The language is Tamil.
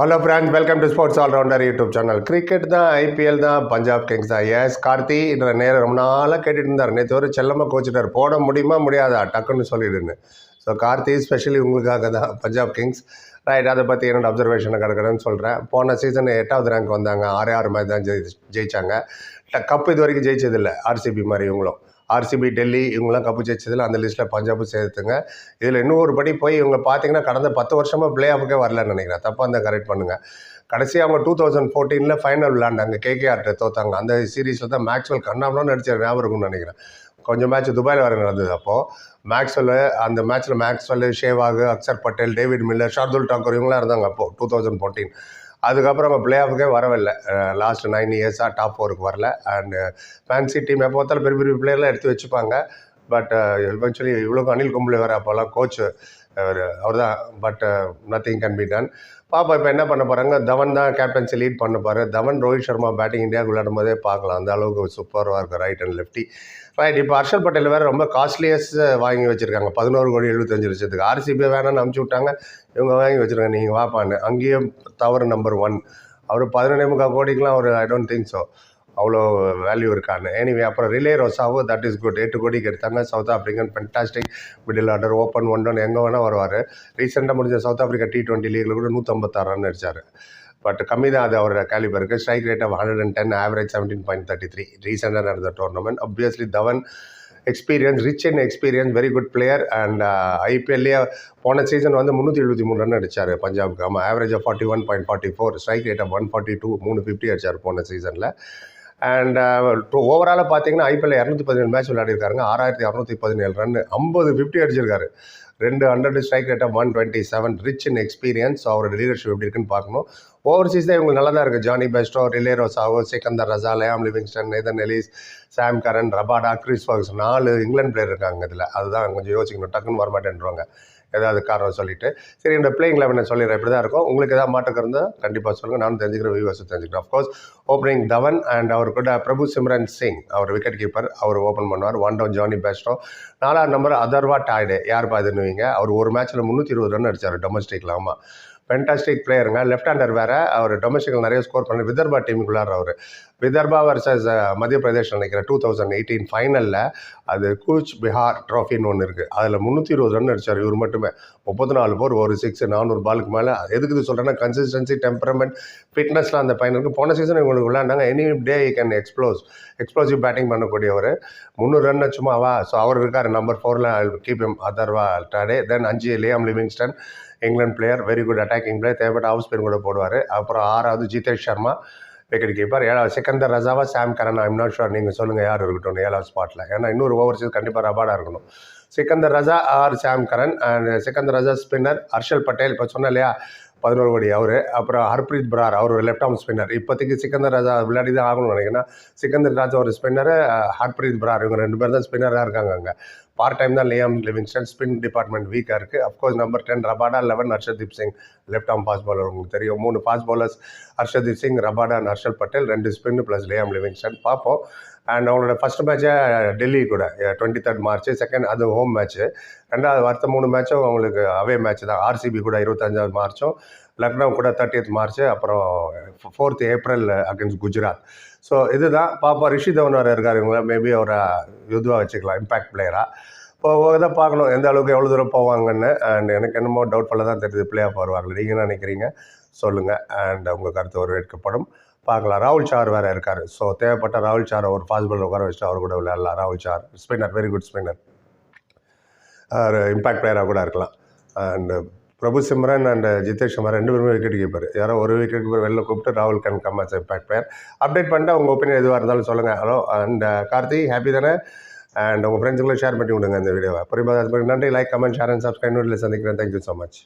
Hello friends welcome to sports allrounder YouTube channel cricket தான் ஐபிஎல் தான் பஞ்சாப் கிங்ஸ் தான். எஸ் கார்த்தி என்ற நேரம் ரொம்ப நாளாக கேட்டுட்டு இருந்தார். நேற்று ஒரு செல்லமாக கோச்சிட்டார். போட முடியுமா முடியாதா? டக்குன்னு சொல்லிடுன்னு. ஸோ கார்த்தி ஸ்பெஷலி உங்களுக்காக தான் பஞ்சாப் கிங்ஸ் ரைட் அதை பற்றி என்னோட அப்சர்வேஷனை கிடக்கிறேன்னு சொல்கிறேன் போன சீசன் எட்டாவது ரேங்க் வந்தாங்க. ஆறு ஆறு மாதிரி தான் ஜெயி ஜெயிச்சாங்க. கப் இது வரைக்கும் ஜெயிச்சதில்லை. ஆர்சிபி மாதிரி இவங்களும். ஆர்சிபி டெல்லி இவங்களாம் கப்பு ஜெயிச்சதில் அந்த லிஸ்ட்டில் பஞ்சாபும் சேர்த்துங்க. இதில் இன்னும் ஒரு படி போய் இவங்க பார்த்தீங்கன்னா கடந்த பத்து வருஷமாக பிளே ஆஃபுக்கே வரலன்னு நினைக்கிறேன். தப்பாக இருந்தால் கரெக்ட் பண்ணுங்கள் கடைசி அவங்க டூ தௌசண்ட் ஃபோர்டீனில் ஃபைனல் விளாண்டாங்க கேகேஆர்ட்ட தோத்தாங்க. அந்த சீரீஸில் தான் மேக்ஸ்வெல் கண்ணாமலாம் நடிச்ச ஞாபகம் இருக்கும்னு நினைக்கிறேன். கொஞ்சம் மேட்ச் துபாயில் வர நடந்தது அப்போது மேக்ஸ்வெல் அந்த மேட்ச்சில் Maxwell Sehwag Axar Patel David Miller Shardul Thakur இவங்களாம் இருந்தாங்க அப்போது டூ தௌசண்ட் ஃபோர்டீன் அதுக்கப்புறம் நம்ம பிளே ஆஃபுக்கே வரவில்லை லாஸ்ட் நைன் இயர்ஸாக டாப் ஃபோருக்கு வரல. அண்டு ஃபேன்சி டீம் எப்போ பார்த்தாலும் பெரிய பெரிய பிளேயர்லாம் எடுத்து வச்சுப்பாங்க. பட் இவென்ச்சுவலி இவ்வளோக்கும் அனில் கும்பலி வர அப்போல்லாம் கோச்சு அவர் அவர் தான் but nothing can be done பாப்பா இப்போ என்ன பண்ண போகிறாங்க தவன் தான் கேப்டன்சி லீட் பண்ண போகிறார் தவன் ரோஹித் சர்மா பேட்டிங் இந்தியாவுக்கு விளையாடும் போதே பார்க்கலாம். அந்த அளவுக்கு சூப்பராக இருக்கும் ரைட் அண்ட் லெஃப்டி ரைட் இப்போ ஹர்ஷல் பட்டேல் வேறு ரொம்ப காஸ்ட்லியஸ்ட் வாங்கி வச்சுருக்காங்க. பதினோரு கோடி எழுபத்தஞ்சு லட்சத்துக்கு. ஆர்சிபி வேணாம்னு அனுப்பிச்சி விட்டாங்க. இவங்க வாங்கி வச்சுருக்காங்க. நீங்கள் வாப்பான்னு. அங்கேயும் தவறு நம்பர் ஒன் அவர் பதினொன்றே முக்கால் கோடிக்கெலாம் ஒரு ஐ டோன்ட் திங்க் ஸோ அவ்வளோ வேல்யூ இருக்கான்னு. எனிவே அப்புறம் ரிலே ரோசாவோ தட் இஸ் குட் எட்டு கோடிக்கு எடுத்தாங்க. South African fantastic middle order open one down எங்கே வேணால் வருவார். ரீசெண்டாக முடிஞ்ச சவுத் ஆஃப்ரிக்கா டி டுவெண்ட்டி லீகில் கூட நூற்றம்பத்தாறு ரன் அடிச்சார். பட் கம்மி தான் அது அவரோட கேலிபருக்கு strike rate of hundred and ten average seventeen point thirty three ரீசெண்டாக நடந்த tournament obviously Dhawan experience rich and experience very good player and ஐபிஎல்லே போன சீசன் வந்து முந்நூற்றி எழுபத்தி மூணு ரன் அடித்தார் பஞ்சாபுக்கு ஆமாம் average of forty one point forty four strike rate of one forty two மூணு ஃபிஃப்டி அடித்தார் போன சீசனில் அண்ட் ஓவராலாக uh, பார்த்தீங்கன்னா ஐபிஎல் இரநூத்தி பதினேழு மேட்ச் விளையாடிருக்காருங்க. ஆறாயிரத்தி இரநூத்தி பதினேழு ரன் ஐம்பது ஃபிஃப்டி அடிச்சிருக்காரு. ரெண்டு ஹண்ட்ரட் ஸ்ட்ரைக் ரேட்டாக one twenty seven rich in experience அவரோட லீடர்ஷிப் எப்படி இருக்குன்னு பார்க்கணும். ஓவர்சீஸ் தான் இவங்களுக்கு நல்லா தான் இருக்குது Jonny Bairstow Rilee Rossouw Sikandar Raza Liam Livingstone Nathan Ellis Sam Curran Rabada Chris Woakes நாலு இங்கிலாந்து பிளேயர் இருக்காங்க இதில். அதுதான் கொஞ்சம் யோசிக்கணும். டக்குன்னு வரமாட்டேன்றாங்க ஏதாவது காரணம் சொல்லிட்டு. சரி இந்த பிளேயிங் லெவனை சொல்லிடுறேன். இப்படி தான் இருக்கும். உங்களுக்கு ஏதாவது மாற்றம் இருந்தால் கண்டிப்பாக சொல்லுங்கள் நானும் தெரிஞ்சுக்கிறேன் வியூவர்ஸ் தெரிஞ்சுக்கிறேன். Of course opening Dhawan and அவர் கூட பிரபு சிம்ரன் சிங் அவர் விக்கெட் கீப்பர் அவர் ஓப்பன் பண்ணுவார். ஒன் டவுன் ஜானி பெஸ்டோ நாலாவது நம்பர் அதர்வா டாய்டே யார் பார்த்துன்னுவீங்க அவர் ஒரு மேட்ச்சில் முந்நூற்றி இருபது ரன் அடித்தார் டொமஸ்டிக்கில் ஆமாம் ஃபென்டாஸ்டிக் பிளேயருங்க லெஃப்ட் ஹேண்டர் வேறு. அவர் டொமஸ்டிக்கில் நிறைய ஸ்கோர் பண்ணி விதர்பா டீமுக்குள்ளார் அவர். விதர்பா வர்சஸ் மத்திய பிரதேஷ் நினைக்கிறேன் டூ தௌசண்ட் எயிட்டீன் ஃபைனலில் அது கூச் பிஹார் ட்ராஃபின்னு ஒன்று இருக்குது அதில் முந்நூற்றி இருபது ரன் அடித்தார் இவர் மட்டுமே. முப்பத்தி நாலு போர் ஒரு சிக்ஸ் நானூறு பாலுக்கு மேலே. எதுக்கு இது சொல்கிறேன்னா கன்சிஸ்டன்சி டெம்பரமெண்ட் ஃபிட்னஸ்லாம் அந்த பையனுக்கு போன சீசன் இவங்களுக்கு விளையாண்டாங்க. Any day you can explode explosive batting பண்ணக்கூடியவர். முந்நூறு ரன் சும்மாவா ஸோ அவர் இருக்கார் நம்பர் ஃபோரில் keep em Atharva Taide then அஞ்சு Liam Livingstone England player very good attacking player தேவைப்பட்ட ஹவுஸ் ஸ்பின் கூட போடுவார். அப்புறம் ஆறாவது ஜிதேஷ் சர்மா விக்கெட் கீப்பர் ஏழாவது சிக்கந்தர் ரசாவா Sam Curran I'm not sure நீங்கள் சொல்லுங்கள் யார் இருக்கட்டும் ஏழாவது ஸ்பாட்டில் ஏன்னா இன்னொரு ஓவர்சீஸ் கண்டிப்பாக ரபாடாக இருக்கணும். Sikandar Raza or Sam Curran and Sikandar Raza spinner Harshal Patel. இப்போ சொன்ன இல்லையா? பதினோரு கோடி. அவர் அப்புறம் ஹர்ப்ரீத் பிரார் அவர் லெஃப்ட் ஆர்ம் ஸ்பின்னர் இப்போதைக்கு சிக்கந்தர் ராஜா விளையாடி தான் ஆகணும்னு நினைக்கிறேன் சிக்கந்தர் ராஜா ஒரு ஸ்பின்னரு ஹர்ப்ரீத் பிரார் இவங்க ரெண்டு பேர் தான் ஸ்பின்னராக இருக்காங்க அங்கே. பார்ட் டைம் தான் லியாம் லிவிங்ஸ்டன் ஸ்பின் டிபார்ட்மெண்ட் வீக்காக இருக்குது of course number ten Rabada eleven Arshdeep Singh left arm fast bowler உங்களுக்கு தெரியும். மூணு fast bowlers Arshdeep Singh Rabada Harshal Patel ரெண்டு ஸ்பின் ப்ளஸ் லியாம் லிவிங்ஸ்டன். பார்ப்போம். அண்ட் அவங்களோட ஃபஸ்ட் மேட்ச்சை டெல்லி கூட டுவெண்ட்டி தேர்ட் மார்ச் செகண்ட் அது ஹோம் மேட்ச்சு ரெண்டாவது அடுத்த மூணு மேட்சும் அவங்களுக்கு அவே மேட்ச் தான். ஆர்சிபி கூட இருபத்தஞ்சாவது மார்ச்சும் லக்னோ கூட தேர்ட்டியத் மார்ச் அப்புறம் fourth April against Gujarat so இதுதான். பாப்பா ரிஷி தவன் வேறு இருக்கார். இவங்க மேபி அவரை இதுவாக வச்சுக்கலாம் இம்பேக்ட் பிளேயராக இப்போ தான் பார்க்கணும் எந்த அளவுக்கு எவ்வளோ தூரம் போவாங்கன்னு. அண்ட் எனக்கு என்னமோ டவுட்ஃபுல்லாக தான் தெரியுது பிளே ஆஃப் வருவாங்க நீங்கள் நினைக்கிறீங்க? சொல்லுங்கள் அண்ட் உங்கள் கருத்து வரவேற்கப்படும். பார்க்கலாம். ராகுல் சார் வேறு இருக்கார். ஸோ தேவைப்பட்ட ராகுல் சார் ஒரு ஃபாஸ்ட் பால் உட்கார வச்சுட்டு அவர் கூட விளையாடலாம் ராகுல் Chahar spinner very good spinner impact பிளேயராக கூட இருக்கலாம். And Prabhsimran and Jitesh Kumar ரெண்டு பேருமே விக்கெட் கீப்பர் யாரோ ஒரு விக்கெட் கீப்பர் வெளில கூப்பிட்டு ராகுல் can come impact player update பண்ணிட்டு உங்கள் ஒப்பீனியன் எதுவாக இருந்தாலும் சொல்லுங்கள் hello and uh, Karthi happy தானே? அண்ட் உங்கள் ஃப்ரெண்ட்ஸுங்களும் ஷேர் பண்ணி விடுங்க இந்த வீடியோவை புரியுமா அது நன்றி. Like comment share and subscribe நோட்டில் சந்திக்கிறேன். Thank you so much